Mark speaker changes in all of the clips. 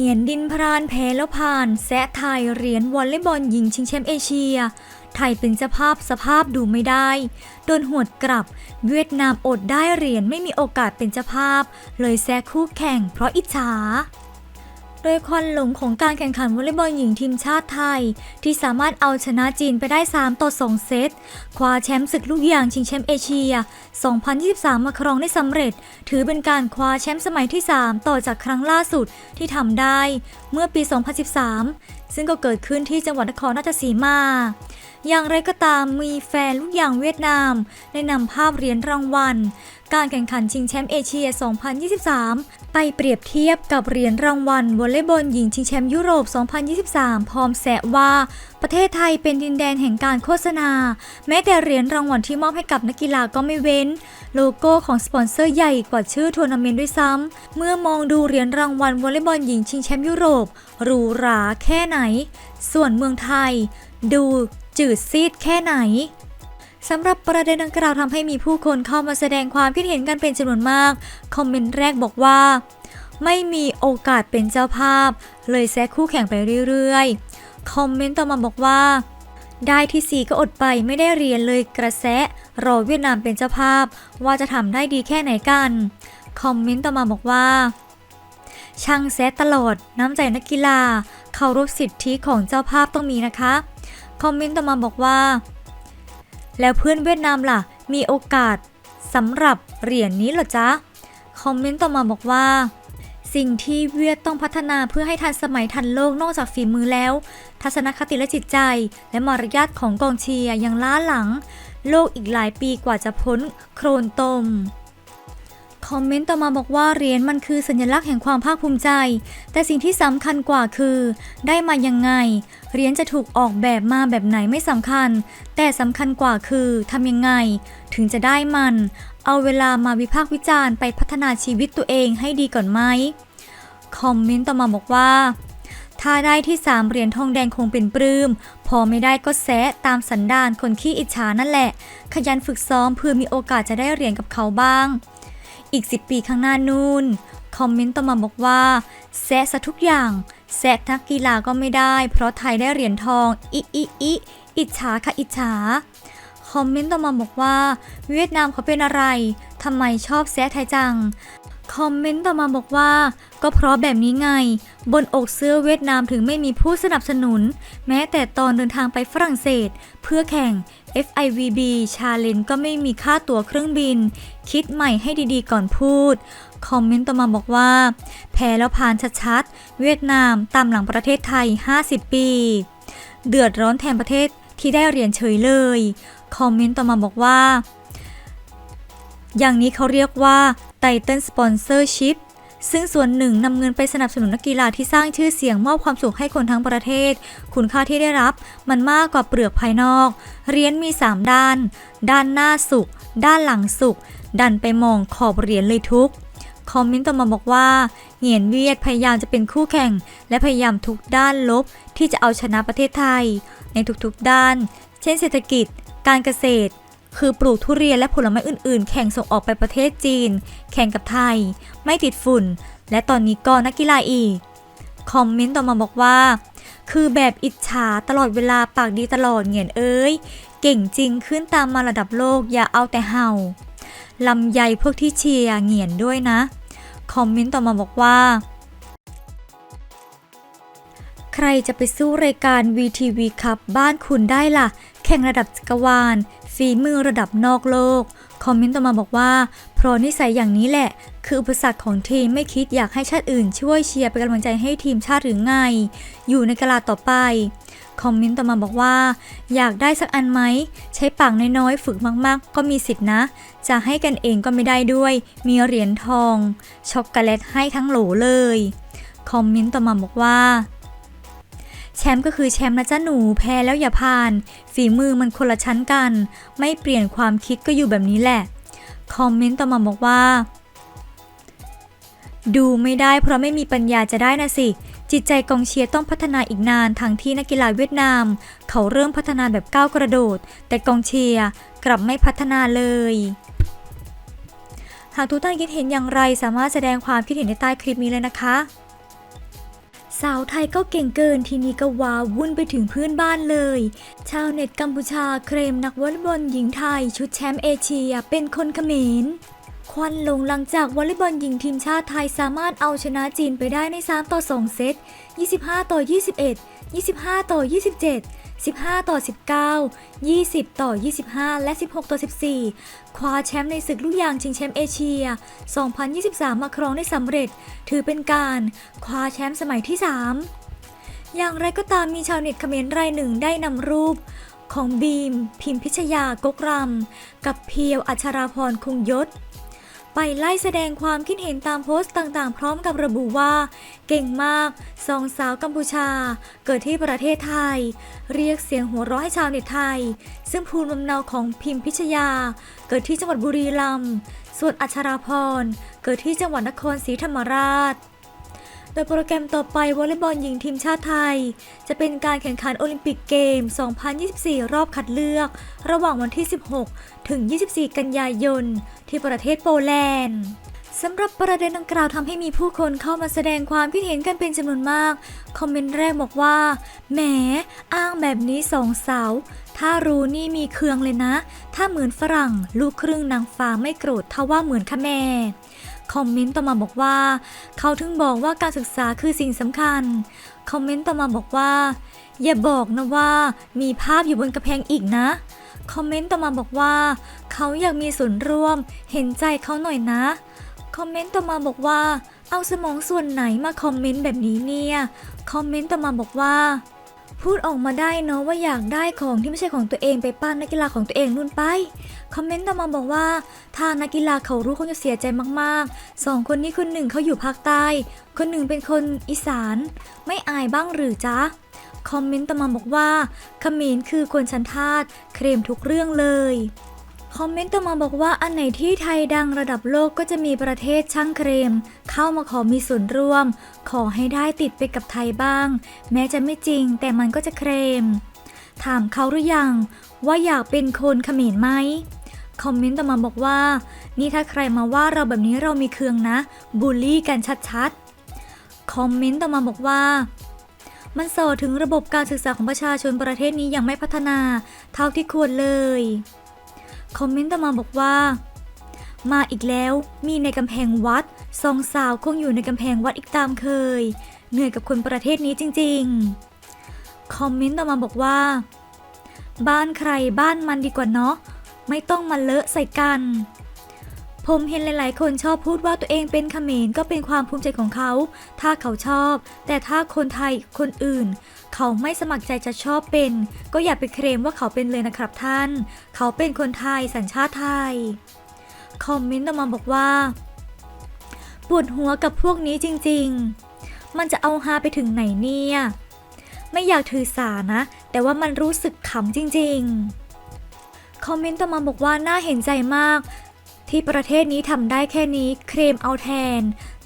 Speaker 1: เหงียนดินพรานแพ้แล้วผ่าน แซะไทยเหรียญวอลเลย์บอลหญิงชิงแชมป์เอเชีย ไทยเป็นเจ้าภาพสภาพดูไม่ได้ โดนหวดกลับ เวียดนามอดได้เหรียญไม่มีโอกาสเป็นเจ้าภาพ เลยแซะคู่แข่งเพราะอิจฉา โดยควันหลงของการแข่งขันวอลเลย์บอลหญิงทีมชาติไทย ที่สามารถเอาชนะจีนไปได้ 3 ต่อ 2 เซต คว้าแชมป์ศึกลูกยางชิงแชมป์เอเชีย 2023 มาครองได้สำเร็จ ถือเป็นการคว้าแชมป์สมัยที่ 3 ต่อจากครั้งล่าสุดที่ทำได้ เมื่อปี 2013 ซึ่งก็เกิดขึ้นที่จังหวัดนครราชสีมา อย่างไรก็ตามมีแฟนลูกยางเวียดนาม ได้นำภาพเหรียญรางวัลการแข่งขันชิงแชมป์เอเชีย 2023 ไปเปรียบเทียบกับเหรียญรางวัลวอลเลย์บอลหญิงชิงแชมป์ยุโรป 2023 พร้อมแซะว่า ประเทศไทยเป็นดินแดนแห่งการโฆษณา แม้แต่เหรียญรางวัลที่มอบให้กับนักกีฬาก็ไม่เว้น โลโก้ของสปอนเซอร์ใหญ่กว่าชื่อทัวร์นาเมนต์ด้วยซ้ำ เมื่อมองดูเหรียญรางวัลวอลเลย์บอลหญิงชิงแชมป์ยุโรปหรูหราแค่ไหน ส่วนเมืองไทย ดูจืดซีดแค่ไหน สำหรับประเด็นดังกล่าวทำให้มีผู้คนเข้ามาแสดงความคิดเห็นกันเป็นจำนวนมาก คอมเมนต์แรกบอกว่า ไม่มีโอกาสเป็นเจ้าภาพ เลยแซะคู่แข่งไปเรื่อยๆ คอมเมนต์ต่อมาบอกว่า ได้ที่ 4 ก็อดไปไม่ได้เรียนเลยกระแสรอเวียดนามเป็นเจ้าภาพ ว่าจะทำได้ดีแค่ไหนกัน คอมเมนต์ต่อมาบอกว่าช่างแซะตลอด น้ำใจนักกีฬาเคารพสิทธิของเจ้าภาพต้องมีนะคะ คอมเมนต์ต่อมาบอกว่า แล้วเพื่อนเวียดนามล่ะ มีโอกาสสำหรับเหรียญนนี้เหรอจ๊ะ คอมเมนต์ต่อมาบอกว่า สิ่งที่เวียดต้องพัฒนาเพื่อให้ทันสมัยทันโลกนอกจากฝีมือแล้ว ทัศนคติและจิตใจ และมารยาทของกองเชียร์ยังล้าหลัง โลกอีกหลายปีกว่าจะพ้นโครนตม คอมเมนต์ต่อมาบอกว่าเหรียญมันคือสัญลักษณ์แห่งความภาคภูมิใจ แต่สิ่งที่สำคัญกว่าคือ ได้มายังไง เหรียญจะถูกออกแบบมาแบบไหนไม่สำคัญ แต่สำคัญกว่าคือทำยังไง ถึงจะได้มัน เอาเวลามาวิพากษ์วิจารณ์ไปพัฒนาชีวิตตัวเองให้ดีก่อนไหมคอมเมนต์ต่อมาบอกว่าถ้าได้ที่ 3 เหรียญทองแดงคงเป็นปลื้ม พอไม่ได้ก็แซะตามสันดานคนขี้อิจฉานั่นแหละ ขยันฝึกซ้อมเพื่อมีโอกาสจะได้เหรียญกับเขาบ้าง อีก 10 ปีข้างหน้านู่น คอมเมนต์ต่อมาบอกว่าแซะซะทุกอย่างแซะนักกีฬาก็ไม่ได้ เพราะไทยได้เหรียญทองอิอิอิอิจฉาค่ะอิจฉาคอมเมนต์ต่อมาบอกว่า เวียดนามเขาเป็นอะไรทำไมชอบแซะไทยจัง คอมเมนต์ต่อมาบอกว่า ก็เพราะแบบนี้ไง บนอกเสื้อเวียดนามถึงไม่มีผู้สนับสนุน แม้แต่ตอนเดินทางไปฝรั่งเศส เพื่อแข่ง FIVB Challenge ก็ไม่มีค่าตั๋วเครื่องบิน คิดใหม่ให้ดีๆก่อนพูด คอมเมนต์ต่อมาบอกว่า แพ้แล้วผ่านชัดๆ เวียดนามตามหลังประเทศไทย 50 ปี เดือดร้อนแทนประเทศที่ได้เหรียญเฉยเลย คอมเมนต์ต่อมาบอกว่า อย่างนี้เขาเรียกว่า ไตเติลสปอนเซอร์ชิพซึ่งส่วนหนึ่งนำเงินไปสนับสนุนนักกีฬาที่สร้างชื่อเสียงมอบความสุขให้คนทั้งประเทศ คุณค่าที่ได้รับมันมากกว่าเปลือกภายนอกเหรียญมี 3 ด้าน ด้านหน้าสุข ด้านหลังสุข ดันไปมองขอบเหรียญเลยทุก คอมเมนต์ต่อมาบอกว่า เหงียนเวียดพยายามจะเป็นคู่แข่ง และพยายามทุกด้านลบที่จะเอาชนะประเทศไทย ในทุกๆด้าน เช่นเศรษฐกิจ การเกษตร คือปลูกทุเรียนและผลไม้อื่นๆ แข่งส่งออกไปประเทศจีน แข่งกับไทย ไม่ติดฝุ่น และตอนนี้ก็นักกีฬาอีก คอมเมนต์ต่อมาบอกว่า คือแบบอิจฉาตลอดเวลาปากดีตลอดเหงียนเอ้ย เก่งจริงขึ้นตามมาระดับโลกอย่าเอาแต่เห่าลำใยพวกที่เชียร์เหงียนด้วยนะ คอมเมนต์ต่อมาบอกว่า ใครจะไปสู้รายการ VTV ครับบ้านคุณได้ล่ะ แข่งระดับจักรวาล ฝีมือระดับนอกโลก คอมเมนต์ต่อมาบอกว่า เพราะนิสัยอย่างนี้แหละ คืออุปสรรคของทีมไม่คิดอยากให้ชาติอื่น ช่วยเชียร์เป็นกำลังใจให้ทีมชาติหรือไง อยู่ในกลาต่อไป คอมเมนต์ต่อมาบอกว่า อยากได้สักอันไหม ใช้ปากน้อยๆ ฝึกมากๆ ก็มีสิทธินะ จะให้กันเองก็ไม่ได้ด้วย มีเหรียญทอง ช็อกโกแลตให้ทั้งโหลเลย คอมเมนต์ต่อมาบอกว่า แชมป์ก็คือแชมป์นะจ๊ะหนูแพ้แล้วอย่าผ่าน ฝีมือมันคนละชั้นกัน ไม่เปลี่ยนความคิดก็อยู่แบบนี้แหละ คอมเมนต์ต่อมาบอกว่า ดูไม่ได้เพราะไม่มีปัญญาจะได้นะสิ จิตใจกองเชียร์ต้องพัฒนาอีกนานทั้งที่นักกีฬาเวียดนาม เขาเริ่มพัฒนาแบบก้าวกระโดด แต่กองเชียร์กลับไม่พัฒนาเลยหากทุกท่านคิดเห็นอย่างไรสามารถแสดงความคิดเห็นในใต้คลิปนี้เลยนะคะ สาวไทยก็เก่งเกินทีนี้ก็ว้าวุ่นไปถึงเพื่อนบ้านเลย ชาวเน็ตกัมพูชาเคลมนักวอลเลย์บอลหญิงไทย ชุดแชมป์เอเชียเป็นคนเขมรควันลงหลังจากวอลเลย์บอลหญิงทีมชาติไทยสามารถเอาชนะจีนไปได้ใน 3 ต่อ 2 เซต 25 ต่อ 21 25 ต่อ 27 15 ต่อ 19 20 ต่อ 25 และ 16 ต่อ 14 คว้าแชมป์ในศึกลูกยางชิงแชมป์เอเชีย 2023 มาครองได้สำเร็จ ถือเป็นการคว้าแชมป์สมัยที่ 3 อย่างไรก็ตามมีชาวเน็ตเขมรรายหนึ่งได้นำรูปของบีม พิมพิชยากกรำกับเพียวอัชราพรคงยศ ไปไล่แสดงความคิดเห็นตามโพสต์ต่างๆ พร้อมกับระบุว่า เก่งมากสองสาวกัมพูชา เกิดที่ประเทศไทย เรียกเสียงหัวเราะให้ชาวเน็ตไทย ซึ่งภูมิลำเนาของพิมพิชยา เกิดที่จังหวัดบุรีรัมย์ส่วนอัชราพร เกิดที่จังหวัดนครศรีธรรมราช ดยโปรแกรมต่อไปวอลเลย์บอลหญิงทีมชาติไทย จะเป็นการแข่งขันโอลิมปิกเกม 2024 รอบคัดเลือก ระหว่างวันที่ 16 ถึง 24 กันยายน ที่ประเทศโปแลนด์สำหรับประเด็นดังกล่าวทำให้มีผู้คนเข้ามาแสดงความคิดเห็นกันเป็นจำนวนมาก คอมเมนต์แรกบอกว่า แหม อ้างแบบนี้สองสาวถ้ารู้นี่มีเครืองเลยนะ ถ้าเหมือนฝรั่ง ลูกครึ่งนางฟ้าไม่โกรธถ้าว่าเหมือนค่ะแม่ คอมเมนต์ต่อมาบอกว่า เขาถึงบอกว่าการศึกษาคือสิ่งสำคัญ คอมเมนต์ต่อมาบอกว่า อย่าบอกนะว่ามีภาพอยู่บนกระแพงอีกนะ คอมเมนต์ต่อมาบอกว่า เขาอยากมีส่วนร่วม เห็นใจเขาหน่อยนะ คอมเมนต์ต่อมาบอกว่า เอาสมองส่วนไหนมาคอมเมนต์แบบนี้เนี่ย คอมเมนต์ต่อมาบอกว่า พูดออกมาได้เนาะว่าอยากได้ของที่ไม่ใช่ของตัวเองไปปั้นนักกีฬาของตัวเองนู่นไป คอมเมนต์ต่อมาบอกว่า ถ้านักกีฬาเขารู้คงจะเสียใจมากๆสองคนนี้คนหนึ่งเขาอยู่ภาคใต้ คนหนึ่งเป็นคนอีสาน ไม่อายบ้างหรือจ๊ะ คอมเมนต์ต่อมาบอกว่าขมินคือคนชั้นทาสเคลมทุกเรื่องเลย คอมเมนต์ต่อมาบอกว่าอันไหนที่ไทยดังระดับโลกก็จะมีประเทศช่างเคลมเข้ามาขอมีส่วนร่วม ขอให้ได้ติดไปกับไทยบ้าง แม้จะไม่จริงแต่มันก็จะเคลมถามเขาหรือยัง ว่าอยากเป็นคนเขมรไหมคอมเมนต์ต่อมาบอกว่า นี่ถ้าใครมาว่าเราแบบนี้เรามีเครืองนะ บูลลี่กันชัดๆ คอมเมนต์ต่อมาบอกว่า มันส่อถึงระบบการศึกษาของประชาชนประเทศนี้ยังไม่พัฒนา เท่าที่ควรเลย คอมเมนต์ต่อมาบอกว่า มาอีกแล้วมีในกำแพงวัดสองสาวคงอยู่ในกำแพงวัดอีกตามเคย เหนื่อยกับคนประเทศนี้จริงๆ คอมเมนต์ต่อมาบอกว่า บ้านใครบ้านมันดีกว่าเนาะไม่ต้องมาเลอะใส่กัน ผมเห็นหลาย ๆ คนชอบพูดว่าตัวเองเป็นเขมรก็เป็นความภูมิใจของเขา ถ้าเขาชอบ แต่ถ้าคนไทยคนอื่น เขาไม่สมัครใจจะชอบเป็น ก็อย่าไปเคลมว่าเขาเป็นเลยนะครับท่าน เขาเป็นคนไทยสัญชาติไทย คอมเมนต์ต่อมาบอกว่าปวดหัวกับพวกนี้จริง ๆ มันจะเอาฮาไปถึงไหนเนี่ย ไม่อยากถือสานะ แต่ว่ามันรู้สึกขำจริง ๆ คอมเมนต์ต่อมาบอกว่าน่าเห็นใจมาก ที่ประเทศนี้ทำได้แค่นี้เคลมเอาแทน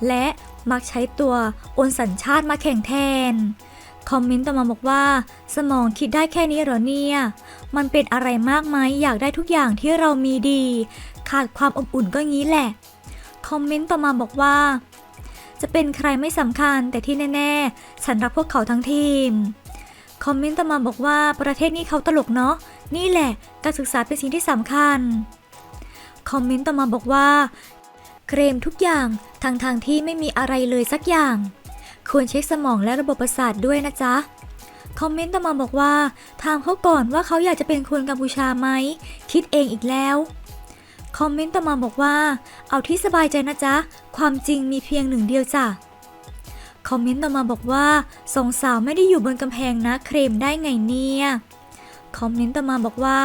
Speaker 1: และมักใช้ตัวโอนสัญชาติมาแข่งแทน คอมเมนต์ต่อมาบอกว่า สมองคิดได้แค่นี้เหรอเนี่ย มันเป็นอะไรมากไหมอยากได้ทุกอย่างที่เรามีดี ขาดความอบอุ่นก็งี้แหละ คอมเมนต์ต่อมาบอกว่า จะเป็นใครไม่สำคัญแต่ที่แน่ๆ ฉันรักพวกเขาทั้งทีมคอมเมนต์ต่อมาบอกว่าประเทศนี้เขาตลกเนาะนี่แหละการศึกษาเป็นสิ่งที่สำคัญ คอมเมนต์ต่อมาบอกว่า เคลมทุกอย่างทางทางที่ไม่มีอะไรเลยสักอย่าง ควรเช็คสมองและระบบประสาทด้วยนะจ๊ะคอมเมนต์ต่อมาบอกว่าถามเขาก่อนว่าเขาอยากจะเป็นคนกัมพูชาไหมคิดเองอีกแล้วคอมเมนต์ต่อมาบอกว่า เอาที่สบายใจนะจ๊ะ ความจริงมีเพียงหนึ่งเดียวจ้ะคอมเมนต์ต่อมาบอกว่าสองสาวไม่ได้อยู่บนกำแพงนะเคลมได้ไงเนี่ยคอมเมนต์ต่อมาบอกว่า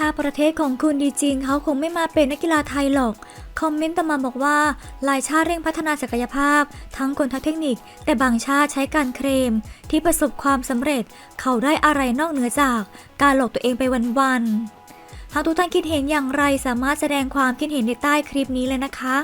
Speaker 1: ถ้าประเทศของคุณดีจริง เขาคงไม่มาเป็นนักกีฬาไทยหรอก คอมเมนต์ต่อมาบอกว่าหลายชาติเร่งพัฒนาศักยภาพ ทั้งคนทั้งเทคนิค แต่บางชาติใช้การเคลมที่ประสบความสำเร็จ เขาได้อะไรนอกเหนือจาก การหลอกตัวเองไปวันๆหากทุกท่านคิดเห็นอย่างไรสามารถแสดงความคิดเห็นในใต้คลิปนี้เลยนะคะ